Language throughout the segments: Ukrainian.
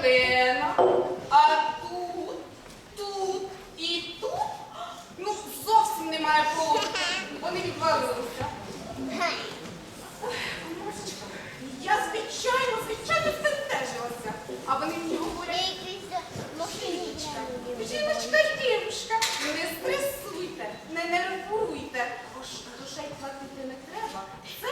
Олена, а тут, тут і тут ну зовсім немає полу. Вони відвалилися. Я звичайно, звичайно, стентежилася. А вони мені говорять, жіночка, жіночка, дівчинка, не стресуйте, не нервуйте, бо ж душей платити не треба. Це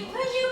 you, you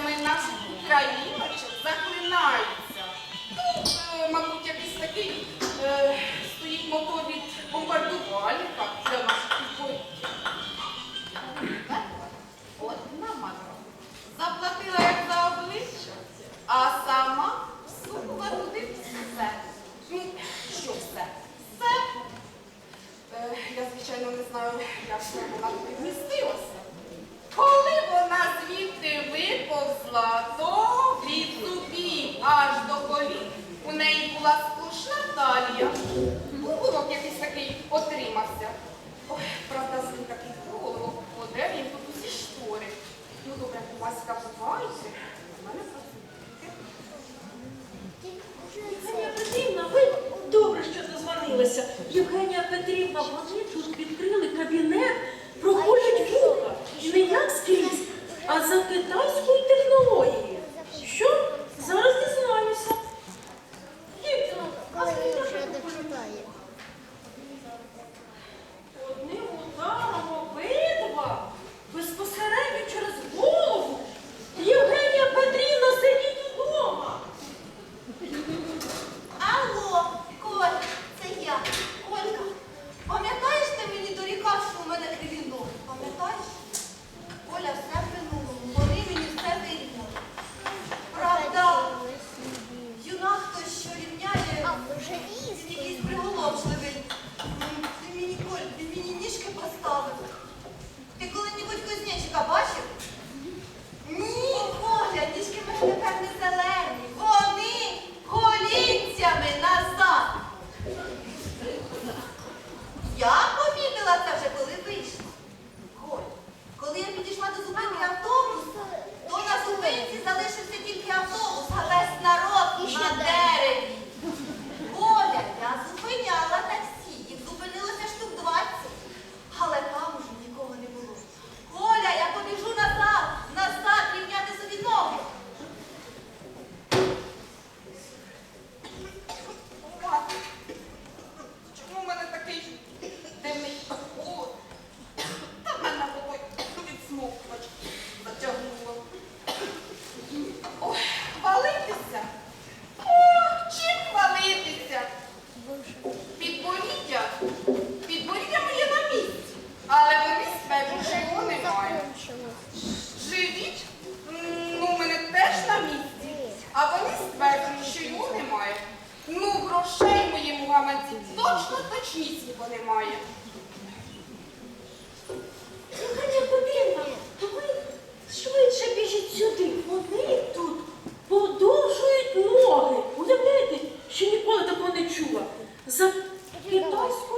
Ім'ями Україна україночок заклинаються. Тут, е, мабуть, якийсь такий е, стоїть мотор від бомбардувальника для наших підходів. Одна мадра заплатила як за обличчя, а сама всунула туди все. Ну, що все? Все. Е, я, звичайно, не знаю, як вона туди вмістилася. інформації. Точно точнісінько немає. Слухайте, Петрівна, то ви швидше біжіть сюди. Вони тут подовжують ноги. Уявляєте, що ніколи такого не чула. За 15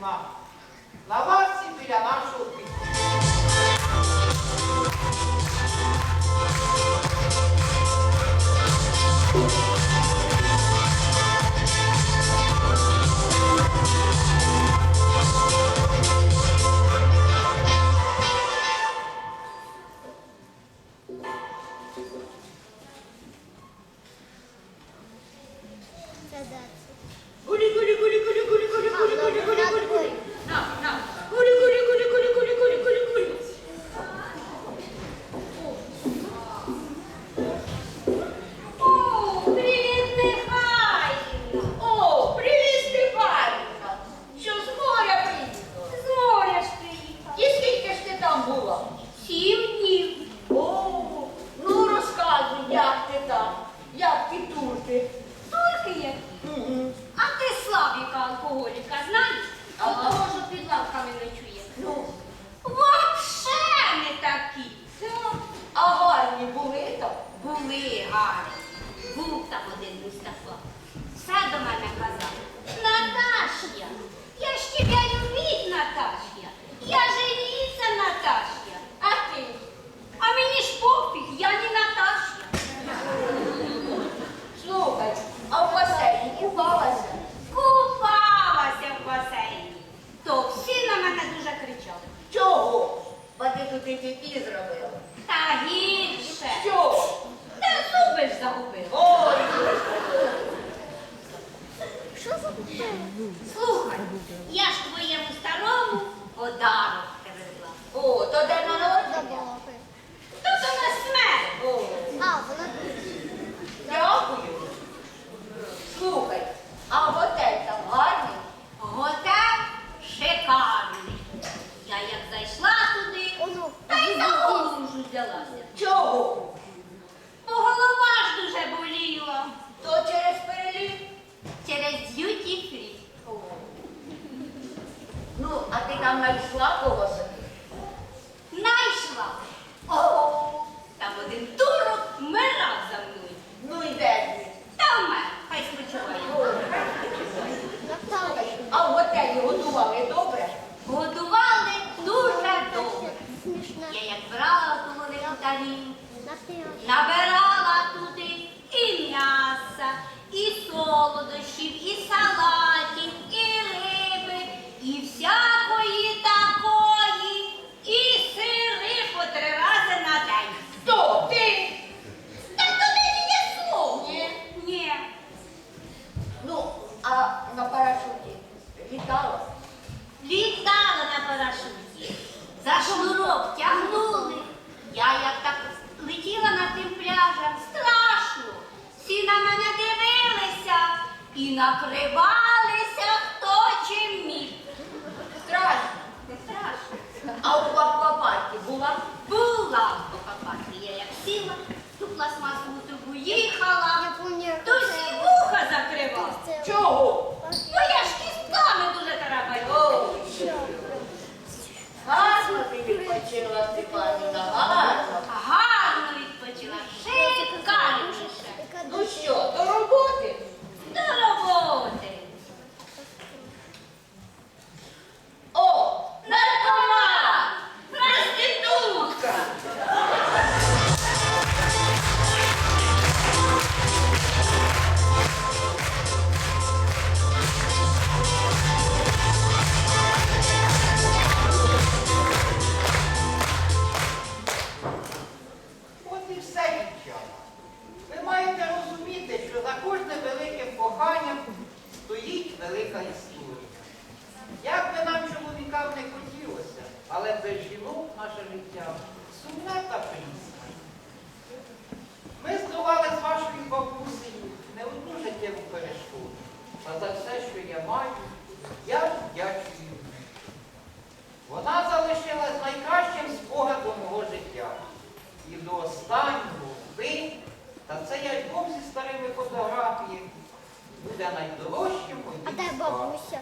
Islam. Захар. Там один Мустафа. Все до мене казав. Наташя, я ж тебе любить, Наташя. Я женіться, Наташя. А ти? А мені ж пофіг, я не Наташя. Слухай, а в басейні купалася? Купалася в басейні. То всі на мене дуже кричали. Чого? Бо ти тут і зробила. Та гірше. Що? загубила. Ой! Що загубила? Слухай. відпочила Степанівна, гарно. Гарно відпочила. Шикарніше. Ну що, дорога? історія. Як би нам чоловікам не хотілося, але без жінок наше життя сумне та прісне. Ми здавали з вашою бабусею не одну життєву перешкоду, а за все, що я маю, я вдячую. Вона залишилась найкращим спогадом мого життя. І до останнього ви, та це я альбом зі старими фотографіями буде найдорожчим у А де бабуся?